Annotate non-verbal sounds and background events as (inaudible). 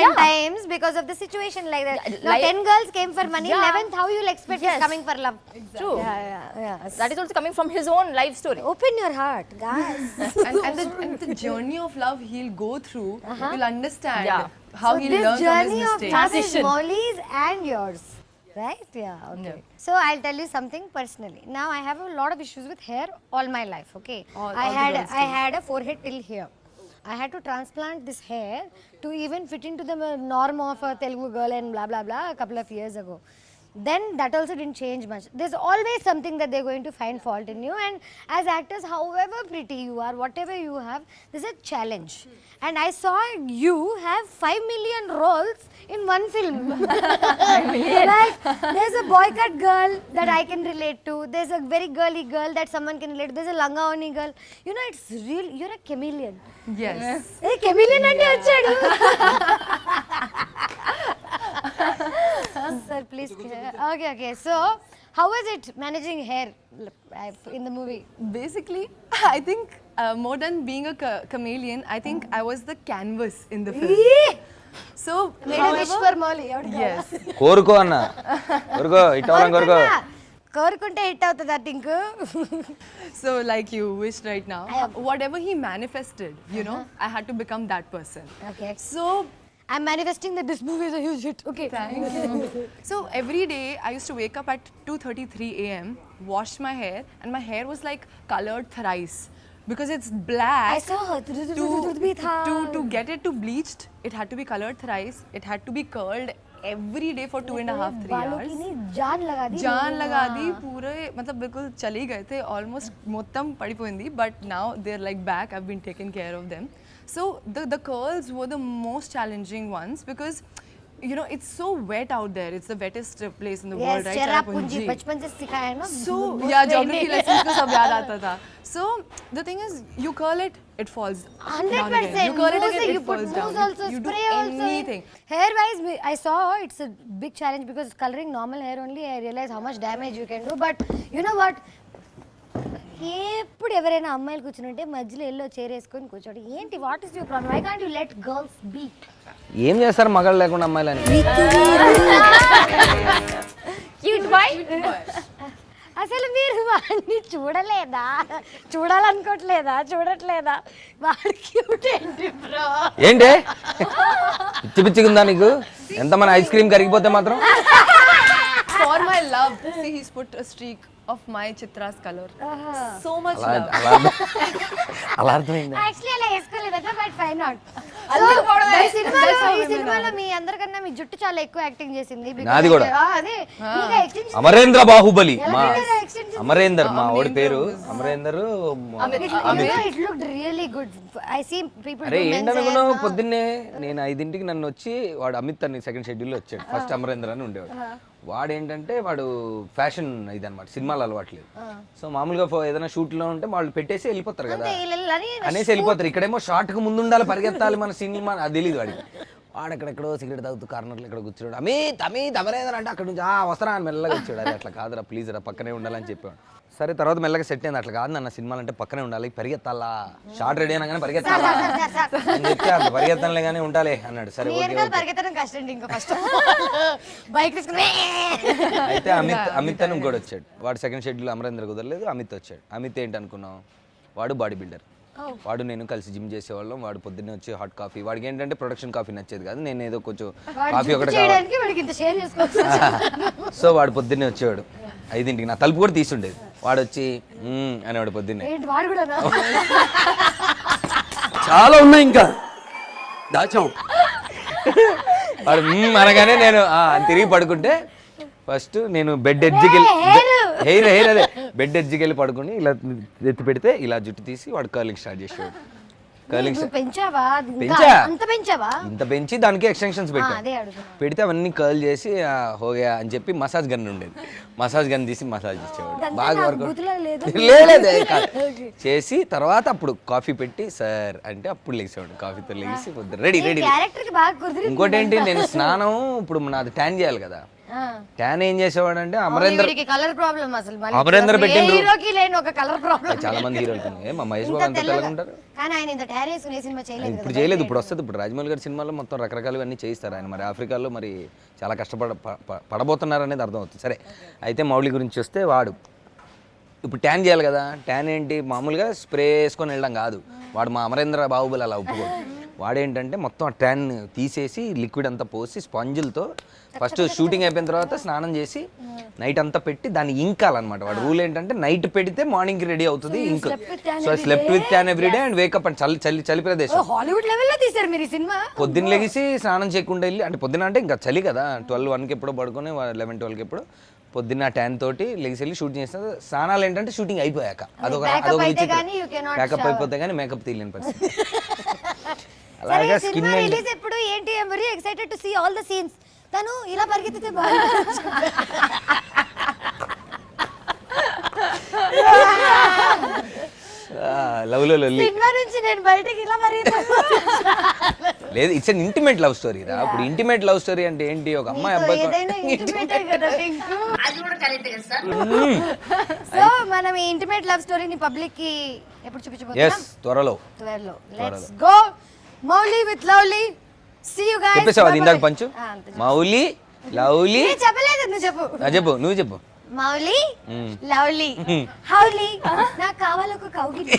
10 times because of the situation like that. Now, Like- 10 girls came for money, Yeah. 11th, how you'll expect is Yes. coming for love? True. Yeah, yeah, yeah. That is also coming from his own life story. Open your heart, guys. (laughs) and, and, the, and the journey of love he'll go through, uh-huh. you'll understand Yeah. how so he'll this learn from his journey of mistakes. love is Transition. Molly's and yours. Right? Yeah, okay. So I'll tell you something personally. Now I have a lot of issues with hair all my life, okay? All- I all had I had a forehead till here. I had to transplant this hair to even fit into the norm of a Telugu girl and blah blah blah a couple of years ago then that also didn't change much. There's always something that they're going to find fault in you and as actors, however pretty you are, whatever you have, there's a challenge. And I saw you have 5 million roles in one film. (laughs) (laughs) like, there's a boycott girl that I can relate to. There's a very girly girl that someone can relate to. There's a langaoni girl. You know, it's real. You're a chameleon. Yes. A Hey, chameleon and (laughs) Please okay okay so how was it managing hair in the movie Basically, (laughs) I think uh, more than being a cha- chameleon, I think I was the canvas in the film. So, wish however, for Mouli yes. కోరుకో అన్న కోరుకో ఇట్టవరం కోరుకో కోరుకుంటే hit అవుతుంది ఆ think So, like you wished right now, whatever he manifested, you know, I had to become that person. Okay So, I'm manifesting that this movie is a huge hit. Okay. Thank you. so every day I used to wake up at 2:33 a.m., wash my hair, and my hair was like colored thrice because it's black. I saw her. To, (laughs) to, to get it to bleached, it had to be colored thrice. It had to be curled every day for two and a oh, half, three hours. And half three hours जान लगा दी जान लगा दी पूरे मतलब बिल्कुल चले गए थे ऑलमोस्ट मोतम पड़ी पोइंदी but now they are like back I have so the, the curls were the most challenging ones because you know it's so wet out there. It's the wettest uh, place in the yes, world right? Cherrapunji so yeah geography lessons ko sab याद aata tha. so the thing is you curl it it falls 100% you curl it again you it falls down. also, you do anything. Hair wise i saw oh, it's a big challenge because coloring normal hair only i realized how much damage you can do. But you know what? ఎప్పుడు ఎవరైనా అమ్మాయిలు కూర్చుని ఉంటే మధ్యలో yellow chair వేసుకొని కూర్చోండి. ఏంటి what is your problem I can't you let girls be ఏం చేస్తారు మగాళ్ళు లేకుండా అమ్మాయిలని? Cute boy. అసలు మీరు వాడిని చూడలేదా? చూడాలనుకోవట్లేదా? చూడట్లేదా? వాడు క్యూట్ ఏంటి బ్రో ఏంటి? పిచ్చి పిచ్చిగా ఉందా నీకు ఎంతమంది ఐస్ క్రీమ్ కరిగిపోతే మాత్రం? For my love see he's put streak of my chitra's color. so much అలా అర్థమైందా? యాక్చువల్లీ అలా వేసుకోలేదట బట్ ఫైన్ నాట్ సినిమాలో మీ అందరికన్నా మీ జుట్టు చాలా ఎక్కువ యాక్టింగ్ చేసింది నాది కూడా. అదే. అమరేంద్ర బాహుబలి మా? అమరేందర్ మా ఓడి పేరు. Amarender it look really good I see people అరే ఏంటనుకున్నావు పొద్దున్నే నేను ఐదింటికి నన్ను వచ్చి వాడు అమిత్ అని సెకండ్ షెడ్యూల్ వచ్చాడు. ఫస్ట్ అమరేంద్ర అని ఉండేవాడు. వాడు ఏంటంటే వాడు ఫ్యాషన్ ఇది అనమాట సినిమాలు అలవాట్లేదు. సో మామూలుగా ఏదైనా షూట్లో ఉంటే వాళ్ళు పెట్టేసి వెళ్ళిపోతారు కదా. అనేసి వెళ్ళిపోతారు. ఇక్కడేమో షార్ట్కు ముందు ఉండాలి పరిగెత్తాలి మన సినిమా అది తెలియదు వాడికి. వాడు ఎక్కడెక్కడో సిగరెట్ తాగుతూ కార్నర్లో ఇక్కడ కూర్చోడు అమిత్ అమిత్ అమరేంద్ర అంటే అక్కడ నుంచి ఆ వస్తారా అని మెల్లగా వచ్చాడు. అది అట్లా కాదురా ప్లీజ్ రా పక్కనే ఉండాలని చెప్పాడు సరే తర్వాత మెల్లగా సెట్ అయింది. అట్లా కాదు నన్న సినిమాలు అంటే పక్కనే ఉండాలి పరిగెత్తాలా? షార్ట్ రెడీ అయినా కానీ పరిగెత్తాలా? అని చెప్తే అట్లా పరిగెత్తాలే కానీ ఉండాలి అన్నాడు. సరే ఓకే ఓకే. పరిగెత్తడం కష్టం ఇంకా ఫస్ట్ బైక్ తీసుకుని అయితే అమిత్ అమిత్ అని ఇంకోటి వచ్చాడు. వాడు సెకండ్ షెడ్యూల్ అమరేంద్ర కుదరలేదు అమిత్ వచ్చాడు. అమిత్ ఏంటి అనుకున్నావు వాడు బాడీ బిల్డర్ వాడు నేను కలిసి జిమ్ చేసేవాళ్ళం. వాడు పొద్దున్నే వచ్చి హాట్ కాఫీ. వాడికి ఏంటంటే ప్రొడక్షన్ కాఫీ నచ్చేది కాదు. నేను ఏదో కొంచెం కాఫీ ఒకటి కావాలి. (laughs) సో వాడు పొద్దున్నే వచ్చేవాడు. ఐదింటికి నా తలుపు కూడా తీసుండేది వాడు వచ్చి అనేవాడు పొద్దున్నే. (laughs) చాలా ఉన్నాయి ఇంకా. దాచాం. వాడు అనగానే నేను తిరిగి పడుకుంటే ఫస్ట్ నేను బెడ్ ఎడ్జ్కి హెయిర్ హెయిర్ అదే. బెడ్ ఎడ్జ్కి వెళ్ళి పడుకుని ఇలా ఎత్తి పెడితే ఇలా జుట్టు తీసి వాడు కర్లింగ్ స్టార్ట్ చేసేవాడు. కర్లింగ్ పెంచావా? పెంచా. అంత పెంచావా? ఇంత పెంచి దానికి ఎక్స్టెన్షన్స్ పెట్టా. పెడితే అవన్నీ కర్ల్ చేసి "ఆ, హోగా అని చెప్పి మసాజ్ గన్ ఉండేది. మసాజ్ గన్ తీసి మసాజ్ ఇచ్చేవాడు బాగా వర్క్ లేదు. (laughs) చేసి తర్వాత అప్పుడు కాఫీ పెట్టి సార్ అంటే అప్పుడు లేచేవాడు కాఫీతో లేచి రెడీ రెడీ ఇంకోటి ఏంటి నేను స్నానం ఇప్పుడు నాది ట్యాన్ చేయాలి కదా. ట్యాన్ ఏం చేసేవాడు అంటే అమరేందర్ కలర్ ప్రాబ్లం అసలు అమరేంద్ర పెట్టిండ్రు. హీరోకి లేని ఒక కలర్ ప్రాబ్లం చాలా మంది హీరోలు మా మహేష్ బాబు అంత తెల్లగా ఉంటారు కానీ ఆయన ఇంత టాన్ వేసుకుని సినిమా చేయలేదు ఇప్పుడు చేయలేదు ఇప్పుడు వస్తుంది. ఇప్పుడు రాజమౌళి గారి సినిమాలో మొత్తం రకరకాలు అన్నీ చేయిస్తారు ఆయన. మరి ఆఫ్రికాలో మరి చాలా కష్టపడ పడబోతున్నారు అనేది అర్థమవుతుంది సరే అయితే మౌళి గురించి వస్తే వాడు. ఇప్పుడు ట్యాన్ చేయాలి కదా. ట్యాన్ ఏంటి? మామూలుగా స్ప్రే వేసుకొని వెళ్ళడం కాదు. వాడు మా అమరేంద్ర బాహుబలి అలా ఒప్పుకోడు. వాడేంటంటే మొత్తం ఆ ట్యాన్ తీసేసి లిక్విడ్ అంతా పోసి స్పాంజిల్తో ఫస్ట్ షూటింగ్ అయిపోయిన తర్వాత స్నానం చేసి నైట్ అంతా పెట్టి దాన్ని ఇంకాలన్నమాట. వాడు రూల్ ఏంటంటే నైట్ పెడితే మార్నింగ్కి రెడీ అవుతుంది ఇంక్. So slept with tan everyday and wake up and చలి చలి చలి ప్రదేశం. హాలీవుడ్ లెవెల్లో తీశారు మీరు ఈ సినిమా? పొద్దున్న లెగిసి స్నానం చేయకుండా వెళ్ళి అంటే పొద్దున అంటే ఇంకా చలి కదా. ట్వెల్వ్ వన్కి ఎప్పుడో పడుకొని లెవెన్ ట్వెల్వ్కి ఎప్పుడు పొద్దున్న టెన్ తోటి లెగిసి వెళ్ళి షూటింగ్ చేసిన స్నానాలు ఏంటంటే షూటింగ్ అయిపోయాక. అదొక అదొక బ్యాకప్. అయిపోతే కానీ మేకప్ తీయలేని పరిస్థితి. (laughs) అలాగే స్కిన్ సినిమా రిలీజ్ ఎప్పుడు ఏంటి? I'm very excited to see all the scenes తను ఇలా పరిగెత్తితే బాగుంటుంది. లవ్లో లొల్లి. సినిమా నుంచి నేను బయటికి ఇలా పరిగెత్తాను లేదు it's an intimate love story రా. ఇప్పుడు ఇంటిమేట్ లవ్ స్టోరీ అంటే ఏంటి? ఒక అమ్మాయి అబ్బాయి ఏదైనా ఇంటిమేట్ కదా టింకు. సో మనం ఈ ఇంటిమేట్ లవ్ స్టోరీని పబ్లిక్కి ఎప్పుడు చూపించబోతున్నాం? ఎస్ త్వరలో. త్వరలో. Let's go Mouli with lovely see you guys చెప్పేసావు అది ఇందాక పంచు? మౌలి లవ్లీ చెప్పలేదు నువ్వు చెప్పు. ఆ, చెప్పు నువ్వు చెప్పు. మౌలి లవ్లీ హౌలీ నాకు కావాలి ఒక కౌగిలి. (laughs)